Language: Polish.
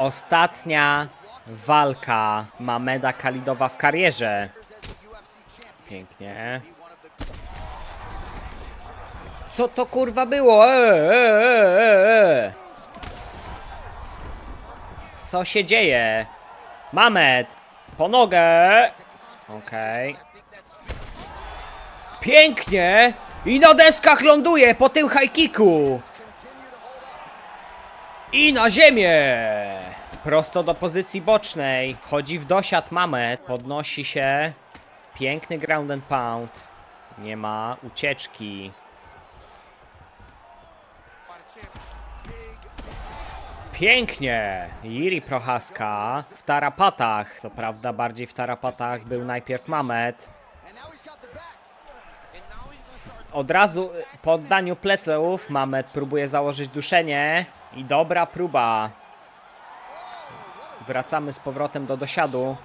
Ostatnia walka Mameda Kalidowa w karierze. Pięknie. Co to kurwa było? E, e, e, e, e. Co się dzieje? Mamet! Po nogę! Okej. Pięknie! I na deskach ląduje po tym high kicku! I na ziemię! Prosto do pozycji bocznej. Chodzi w dosiad Mamet. Podnosi się. Piękny ground and pound. Nie ma ucieczki. Pięknie! Jiri Prochaska w tarapatach. Co prawda bardziej w tarapatach był najpierw Mamet. Od razu y, po oddaniu pleców Mamet próbuje założyć duszenie. I dobra próba. Wracamy z powrotem do dosiadu.